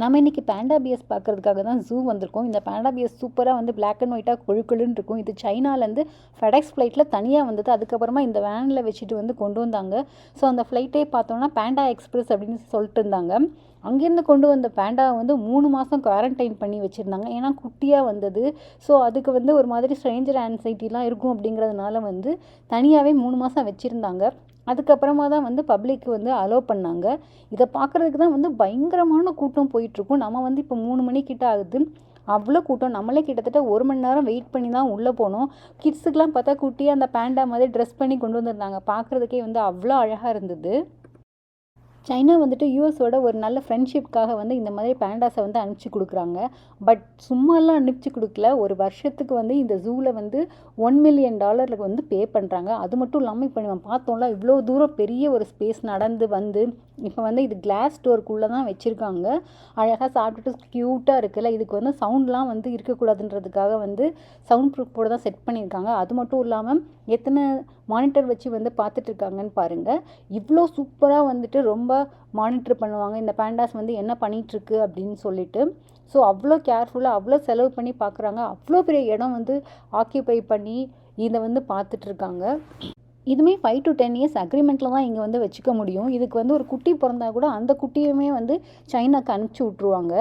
நம்ம இன்றைக்கி பேண்டா பியர்ஸ் பார்க்குறதுக்காக தான் ஜூ வந்திருக்கோம். இந்த பேண்டா பியஸ் சூப்பராக வந்து பிளாக் அண்ட் ஒயிட்டாக கொழுக்கழுன்னு இருக்கும். இது சைனாலேருந்து ஃபெடெக்ஸ் ஃப்ளைட்டில் தனியாக வந்தது. அதுக்கப்புறமா இந்த வேனில் வச்சுட்டு வந்து கொண்டு வந்தாங்க. ஸோ அந்த ஃப்ளைட்டே பார்த்தோன்னா பேண்டா எக்ஸ்பிரஸ் அப்படின்னு சொல்லிட்டு இருந்தாங்க. அங்கேருந்து கொண்டு வந்த பேண்டாவை வந்து மூணு மாதம் குவாரண்டைன் பண்ணி வச்சுருந்தாங்க. ஏன்னா குட்டியாக வந்தது. ஸோ அதுக்கு வந்து ஒரு மாதிரி ஸ்ட்ரேஞ்சர் ஆன்சைட்டிலாம் இருக்கும் அப்படிங்கிறதுனால வந்து தனியாகவே மூணு மாதம் வச்சுருந்தாங்க. அதுக்கப்புறமா தான் வந்து பப்ளிக் வந்து அலோவ் பண்ணாங்க. இதை பார்க்குறதுக்கு தான் வந்து பயங்கரமான கூட்டம் போயிட்டுருக்கும். நம்ம வந்து இப்போ மூணு மணிக்கிட்ட ஆகுது. அவ்வளோ கூட்டம். நம்மளே கிட்டத்தட்ட ஒரு மணி நேரம் வெயிட் பண்ணி தான் உள்ளே போனோம். கிட்ஸுக்கெலாம் பார்த்தா குட்டியாக அந்த பேண்டா மாதிரி ட்ரெஸ் பண்ணி கொண்டு வந்திருந்தாங்க. பார்க்குறதுக்கே வந்து அவ்வளோ அழகாக இருந்தது. சைனா வந்துட்டு யூஎஸோட ஒரு நல்ல ஃப்ரெண்ட்ஷிப்காக வந்து இந்த மாதிரி பேண்டாஸை வந்து அனுப்பிச்சி கொடுக்குறாங்க. பட் சும்மாலாம் அனுப்பிச்சி கொடுக்கல. ஒரு வருஷத்துக்கு வந்து இந்த ஜூவில் வந்து ஒன் மில்லியன் டாலருக்கு வந்து பே பண்ணுறாங்க அது மட்டும் இல்லாமல் இப்போ நம்ம பார்த்தோம்ல இவ்வளோ தூரம் பெரிய ஒரு ஸ்பேஸ் நடந்து வந்து இப்போ வந்து இது கிளாஸ் டோருக்குள்ளே தான் வச்சுருக்காங்க. அழகாக சாப்பிட்டுட்டு க்யூட்டாக இருக்குல்ல இதுக்கு வந்து சவுண்ட்லாம் வந்து இருக்கக்கூடாதுன்றதுக்காக வந்து சவுண்ட் ப்ரூஃபோடு தான் செட் பண்ணியிருக்காங்க. அது மட்டும் இல்லாமல் எத்தனை மானிட்டர் வச்சு வந்து பார்த்துட்ருக்காங்கன்னு பாருங்கள் இவ்வளோ சூப்பராக வந்துட்டு ரொம்ப மானிட்டர் பண்ணுவாங்க. இந்த பேண்டாஸ் வந்து என்ன பண்ணிகிட்ருக்கு அப்படின்னு சொல்லிட்டு. ஸோ அவ்வளோ கேர்ஃபுல்லாக அவ்வளோ செலவு பண்ணி பார்க்குறாங்க அவ்வளோ பெரிய இடம் வந்து ஆக்கியபை பண்ணி இதை வந்து பார்த்துட்ருக்காங்க இதுவுமே ஃபைவ் டு டென் இயர்ஸ் அக்ரிமெண்ட்டில் தான் இங்கே வந்து வச்சுக்க முடியும். இதுக்கு வந்து ஒரு குட்டி பிறந்தா கூட அந்த குட்டியுமே வந்து சைனாக்கு அனுப்பிச்சி விட்ருவாங்க